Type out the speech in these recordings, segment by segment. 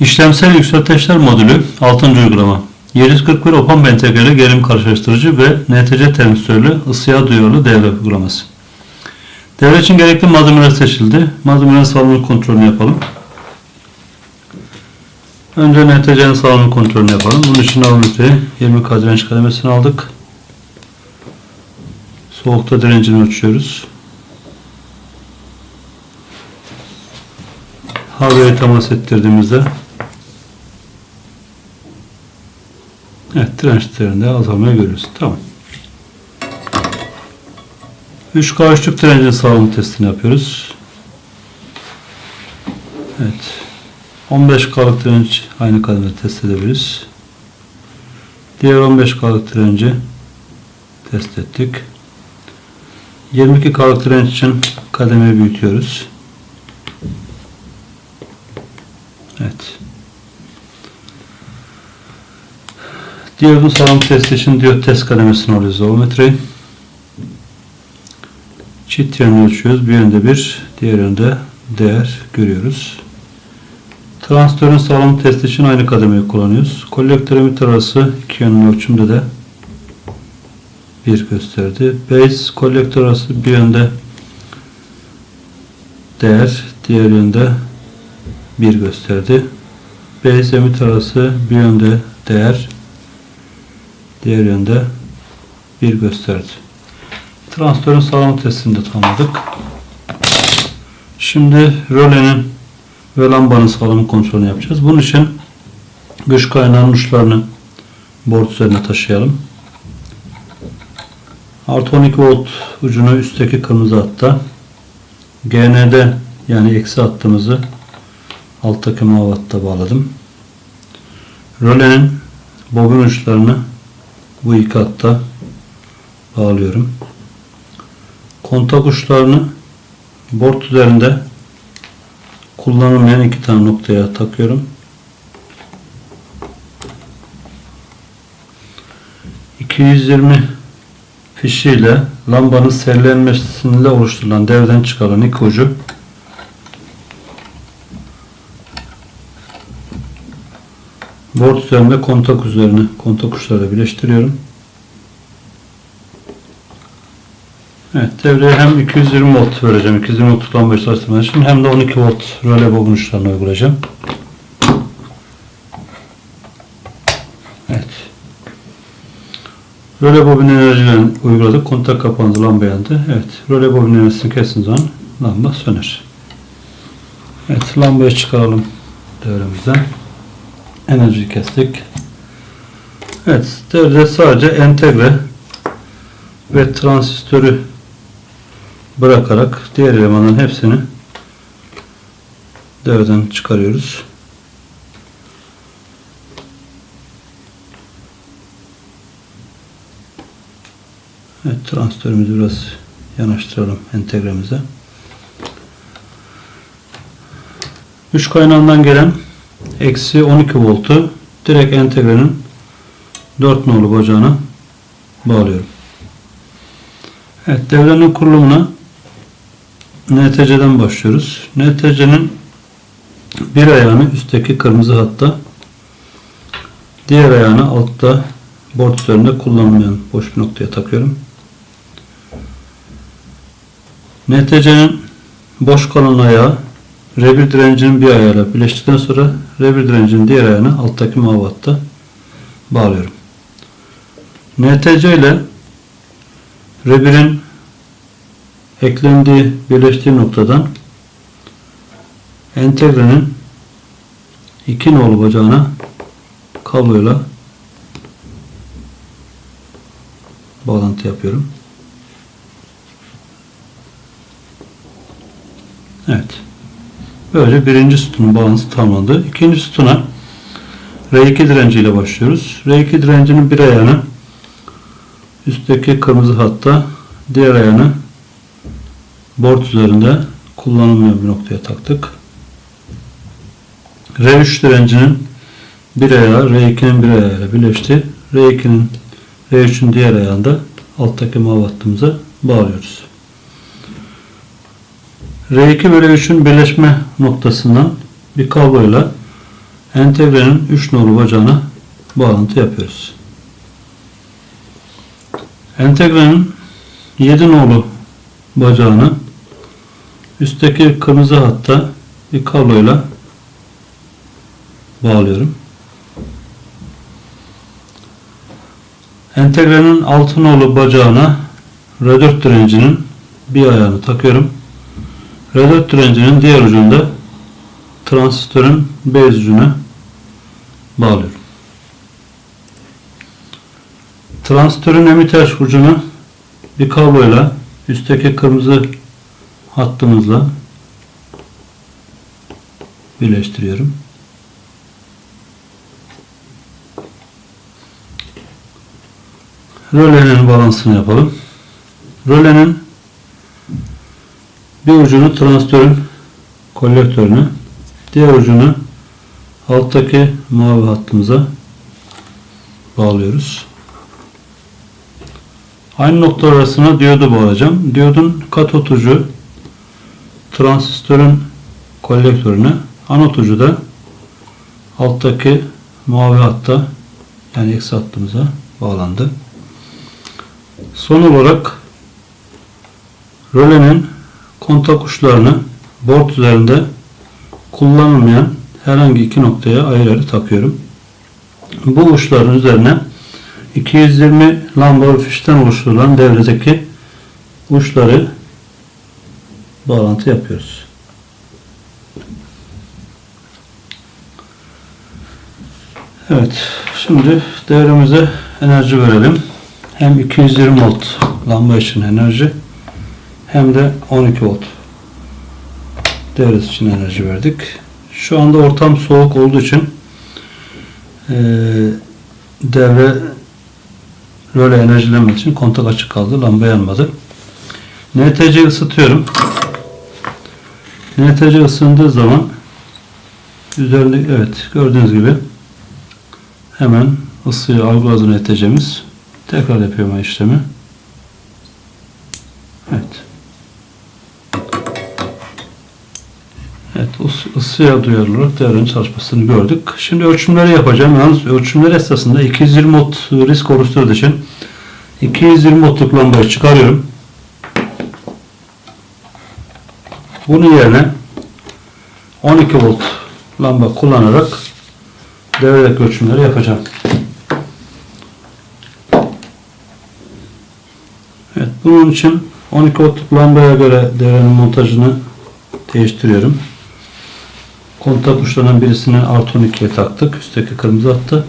İşlemsel yükselteçler modülü 6. uygulama. 741 Open entegreli gerilim karşılaştırıcı ve NTC termistörlü ısıya duyarlı devre uygulaması. Devre için gerekli malzemeler seçildi. Malzemelerin salınım kontrolünü yapalım. Önce NTC'nin salınım kontrolünü yapalım. Bunun için nanometreyi 20 K direnç kademesini aldık. Soğukta direncini ölçüyoruz. Havaya temas ettirdiğimizde Evet dirençlerinde azalmayı görüyoruz. Tamam. 3K üçlük direncin sağlam testini yapıyoruz. Evet. 15K'lık direnç aynı kademede test edebiliriz. Diğer 15K'lık direnci test ettik. 22K'lık direnç için kademeyi büyütüyoruz. Evet. Diyodun sağlam testi için diyot test kademesini alıyoruz volmetreyi. Çift yönünü ölçüyoruz. Bir yönde bir, diğer yönde değer görüyoruz. Transistörün sağlam testi için aynı kademeyi kullanıyoruz. Kolektör emitter arası iki yönlü ölçümde de bir gösterdi. Base kolektör arası bir yönde değer, diğer yönde bir gösterdi. Base emitter arası bir yönde değer, diğer yönde bir gösterdi. Transistörün sağlam testini de tamamladık. Şimdi rölenin ve lambanın sağlam kontrolünü yapacağız. Bunun için güç kaynağının uçlarını board üzerine taşıyalım. Artı 12 volt ucunu üstteki kırmızı hatta GND yani eksi hattımızı alttaki mavi hatta bağladım. Rölenin bobin uçlarını bu iki hatta bağlıyorum. Kontak uçlarını board üzerinde kullanılmayan iki tane noktaya takıyorum. ...220 fişiyle lambanın serilenmesiyle oluşturulan devreden çıkarılan iki ucu board üzerinde kontak üzerine kontak uçlarıyla birleştiriyorum. Evet, devreye hem 220 volt vereceğim. 220 volt lambayı çalıştırmak için hem de 12 volt röle bobin uçlarını uygulayacağım. Evet. Röle bobin enerjilerini uyguladık. Kontak kapandı, lamba yandı. Evet, röle bobin enerjisini kestiğiniz zaman lamba söner. Evet, lambayı çıkaralım devremizden. Enerjiyi kestik. Evet, devrede sadece entegre ve transistörü bırakarak diğer elemanların hepsini devreden çıkarıyoruz. Evet, transistörümüzü biraz yanaştıralım entegremize. Güç kaynağından gelen eksi 12 voltu direkt entegrenin 4 nolu bacağına bağlıyorum. Evet, devrenin kurulumuna NTC'den başlıyoruz. NTC'nin bir ayağını üstteki kırmızı hatta diğer ayağını altta board üzerinde kullanılmayan boş bir noktaya takıyorum. NTC'nin boş kalan ayağı R1 direncinin bir ayağıyla birleştikten sonra R1 direncinin diğer ayağını alttaki mavi bağlıyorum. NTC ile R1'in eklendiği, birleştiği noktadan entegrenin iki nolu bacağına kabloyla bağlantı yapıyorum. Evet. Böyle birinci sütunun bağlantısı tamamlandı. İkinci sütuna R2 direnciyle başlıyoruz. R2 direncinin bir ayağını üstteki kırmızı hatta diğer ayağını board üzerinde kullanılmayan bir noktaya taktık. R3 direncinin bir ayağı R2'nin bir ayağıyla birleşti. R2'nin R3'ün diğer ayağında alttaki mavi hattımıza bağlıyoruz. R2 bölü 3'ün birleşme noktasından bir kabloyla entegrenin 3 nolu bacağına bağlantı yapıyoruz. Entegrenin 7 nolu bacağını üstteki kırmızı hatta bir kabloyla bağlıyorum. Entegrenin 6 nolu bacağına R4 direncinin bir ayağını takıyorum. R4 direncinin diğer ucunda transistörün base ucuna bağlıyorum. Transistörün emitter ucunu bir kabloyla üstteki kırmızı hattımızla birleştiriyorum. Rölenin balansını yapalım. Rölenin bir ucunu transistörün kolektörüne, diğer ucunu alttaki mavi hattımıza bağlıyoruz. Aynı nokta arasına diyodu bağlayacağım. Diyodun katot ucu transistörün kolektörüne, anot ucu da alttaki mavi hatta yani eksi hattımıza bağlandı. Son olarak rölenin kontak uçlarını board üzerinde kullanılmayan herhangi iki noktaya ayrı takıyorum. Bu uçların üzerine 220 lambalı fişten oluşturulan devredeki uçları bağlantı yapıyoruz. Evet, şimdi devremize enerji verelim. Hem 220 volt lamba için enerji hem de 12 volt devre için enerji verdik. Şu anda ortam soğuk olduğu için eee devre röle enerjilenmek için kontak açık kaldı. Lamba yanmadı. NTC ısıtıyorum. NTC ısındığı zaman üzerinde evet gördüğünüz gibi hemen ısıyı algıladı NTC'miz. Tekrar yapıyorum işlemi. Evet. Evet, ıs- ısıya duyarlı olarak devrenin çalışmasını gördük. Şimdi ölçümleri yapacağım. Yalnız ölçümler esnasında 220 watt risk oluşturduğu için 220 wattluk lambayı çıkarıyorum. Bunun yerine 12 volt lamba kullanarak devredeki ölçümleri yapacağım. Evet, bunun için 12 voltluk lambaya göre devrenin montajını değiştiriyorum. Kontak uçlarından birisini artı 12'ye taktık. Üstteki kırmızı hattı.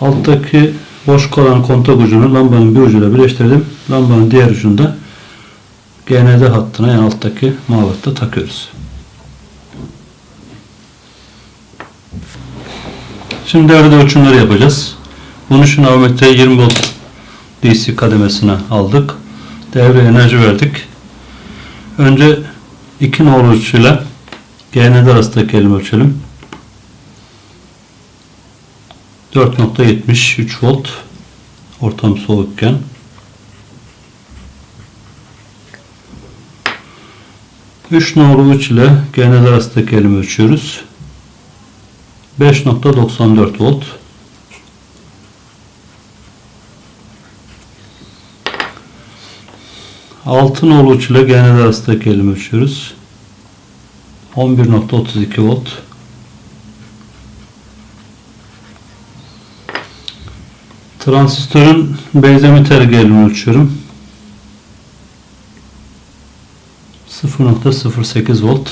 Alttaki boş kalan kontak ucunu lambanın bir ucuyla birleştirdim. Lambanın diğer ucunda GND hattına yani alttaki mavi takıyoruz. Şimdi devrede ölçümleri yapacağız. Bunun için avometreye 20 volt DC kademesine aldık. Devre enerji verdik. Önce 2 nolu ölçüyle GND arasındaki elimi ölçelim. 4.73 volt ortam soğukken Üç nolu uç ile GND arasındaki elimi ölçüyoruz. 5.94 volt. Altı nolu uç ile GND arasındaki elimi ölçüyoruz. 11.32 volt. Transistörün benzemeter gerilimini ölçüyorum. 0.08 volt.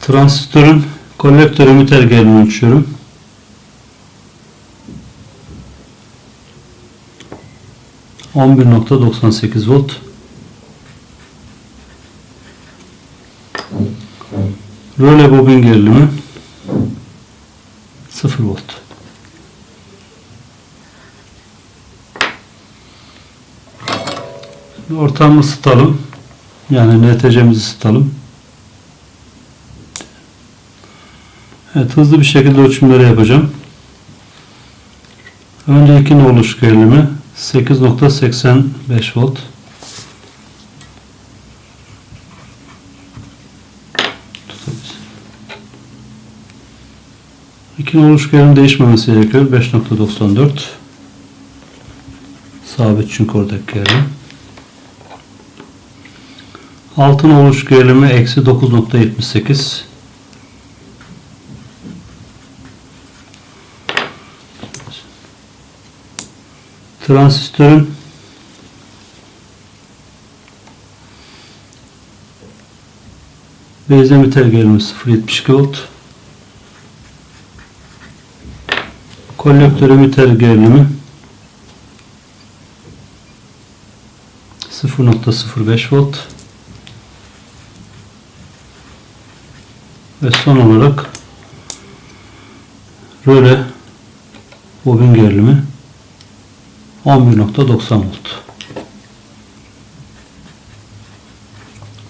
Transistörün kolektör emitter gerilimini ölçüyorum. On bir nokta doksan sekiz volt. Röle bobin gerilimi 0 volt. Şimdi Ortamı ısıtalım. Yani NTC'mizi ısıtalım. Evet hızlı bir şekilde ölçümleri yapacağım. Önce 2 oluş gerilimi 8.85 volt. 2 oluş gerilim değişmemesi gerekiyor. 5.94 sabit çünkü oradaki gerilim. Altın oluş gerilimi eksi 9.78 transistörün base emitter gerilimi 0.72 volt kolektör emitter gerilimi 0.05 volt ve son olarak röle bobin gerilimi 11.90 volt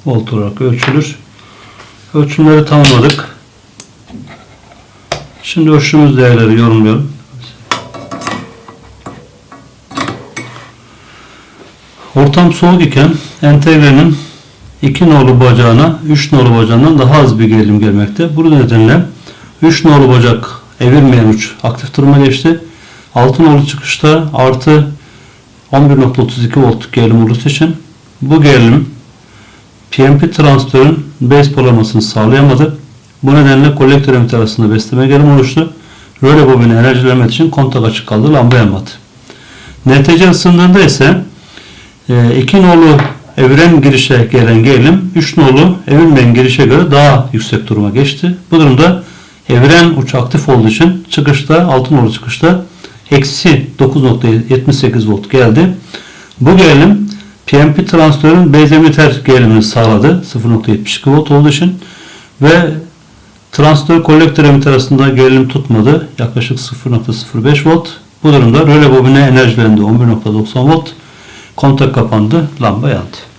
volt olarak ölçülür. Ölçümleri tamamladık. Şimdi ölçtüğümüz değerleri yorumlayalım. Ortam soğuk iken entegrenin 2 nolu bacağına 3 nolu bacağından daha az bir gerilim gelmekte. Bu nedenle 3 nolu bacak evirmeyen uç aktif duruma geçti. 6 nolu çıkışta artı 11.32 volt gerilim olursa için bu gerilim PNP transistörün base polarlamasını sağlayamadı. Bu nedenle kolektör emitter arasında besleme gerilim oluştu. Röle bobini enerjilenmek için kontak açık kaldı, lamba yanmadı. NTC ısındığında ise 2 nolu eviren girişe gelen gerilim 3 nolu evirmeyen girişe göre daha yüksek duruma geçti. Bu durumda eviren uç aktif olduğu için çıkışta 6 nolu çıkışta eksi 9.78 volt geldi. Bu gerilim PNP transistörün base emitter gerilimini sağladı. 0.72 volt olduğu için ve transistör kolektör emitter arasında gerilim tutmadı. Yaklaşık 0.05 volt. Bu durumda röle bobine enerjilendi 11.90 volt. Kontak kapandı. Lamba yandı.